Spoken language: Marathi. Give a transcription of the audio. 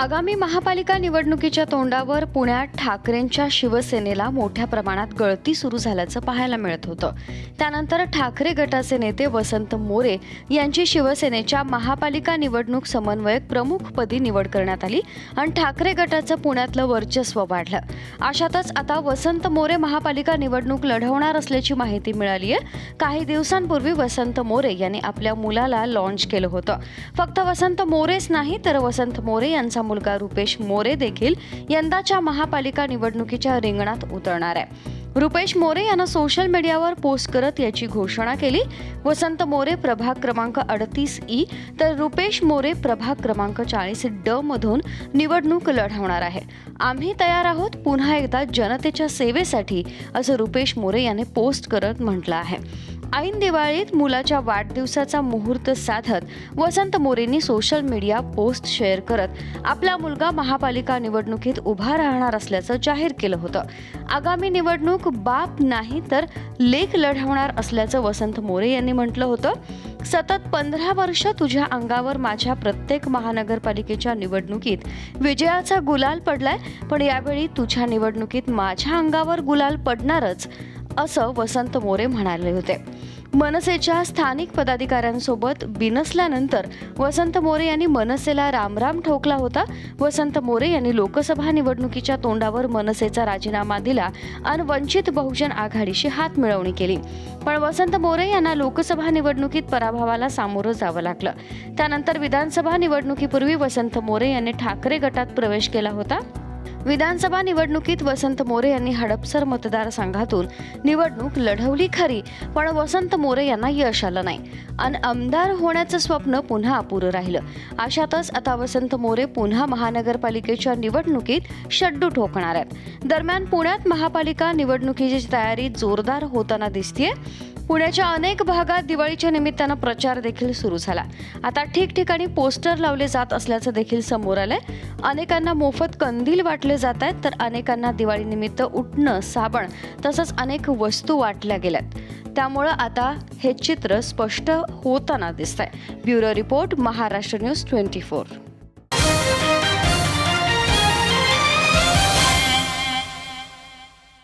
आगामी महापालिका निवडणुकीच्या तोंडावर पुण्यात ठाकरेंच्या शिवसेनेला मोठ्या प्रमाणात गळती सुरू झाल्याचं पाहायला मिळत होतं. त्यानंतर ठाकरे गटाचे नेते वसंत मोरे यांची शिवसेनेच्या महापालिका निवडणूक समन्वयक प्रमुखपदी निवड करण्यात आली आणि ठाकरे गटाचं पुण्यातलं वर्चस्व वाढलं. अशातच आता वसंत मोरे महापालिका निवडणूक लढवणार असल्याची माहिती मिळाली आहे काही दिवसांपूर्वी वसंत मोरे यांनी आपल्या मुलाला लॉन्च केलं होतं. फक्त वसंत मोरेच नाही तर वसंत मोरे यांचा मुलगा रुपेश मोरे देखील यंदाच्या महापालिका निवडणुकीच्या रिंगणात उतरणार आहे. रुपेश मोरे यानं सोशल मीडियावर पोस्ट करत याची घोषणा केली. वसंत मोरे प्रभाग क्रमांक अडतीस ई तर रुपेश मोरे प्रभाग क्रमांक चाळीस ड मधून निवडणूक लढवणार आहे. आम्ही तयार आहोत पुन्हा एकदा जनतेच्या सेवेसाठी असं रुपेश मोरे याने पोस्ट करत म्हटलं आहे. ऐन दिवाळीत मुलाच्या वाढदिवसाचा मुहूर्त साधत वसंत मोरेंनी सोशल मीडिया पोस्ट शेअर करत आपला मुलगा महापालिका निवडणुकीत उभा राहणार असल्याचं जाहीर केलं होतं. आगामी निवडणूक बाप नाही तर लेख लढवणार असल्याचं वसंत मोरे यांनी म्हटलं होतं. सतत पंधरा वर्ष तुझ्या अंगावर माझ्या प्रत्येक महानगरपालिकेच्या निवडणुकीत विजयाचा गुलाल पडलाय पण यावेळी तुझ्या निवडणुकीत माझ्या अंगावर गुलाल पडणारच. असं वसंत मोरे म्हणाले होते. मनसेच्या स्थानिक पदाधिकाऱ्यांसोबत बिनसल्यानंतर वसंत मोरे यांनी मनसेला रामराम ठोकला होता. वसंत मोरे यांनी लोकसभा निवडणुकीच्या तोंडावर मनसेचा राजीनामा दिला आणि वंचित बहुजन आघाडीशी हात मिळवणी केली. पण वसंत मोरे यांना लोकसभा निवडणुकीत पराभवाला सामोरं जावं लागलं. त्यानंतर विधानसभा निवडणुकीपूर्वी वसंत मोरे यांनी ठाकरे गटात प्रवेश केला होता. विधानसभा निवडणुकीत वसंत मोरे यांनी हडपसर मतदारसंघातून निवडणूक लढवली खरी पण वसंत मोरे यांना यश आलं नाही. आणि आमदार होण्याचं स्वप्न पुन्हा अपुरं राहिलं. अशातच आता वसंत मोरे पुन्हा महानगरपालिकेच्या निवडणुकीत शड्डू ठोकणार आहेत. दरम्यान पुण्यात महापालिका निवडणुकीची तयारी जोरदार होताना दिसतीये. पुण्याच्या अनेक भागात दिवाळीच्या निमित्तानं प्रचार देखील सुरू झाला. आता ठिकठिकाणी पोस्टर लावले जात असल्याचं देखील समोर आलंय. अनेकांना मोफत कंदील वाटले जात आहेत तर अनेकांना दिवाळीनिमित्त उठणं साबण तसंच अनेक वस्तू वाटल्या गेल्यात. त्यामुळं आता हे चित्र स्पष्ट होताना दिसतंय. Bureau report Maharashtra news twenty four.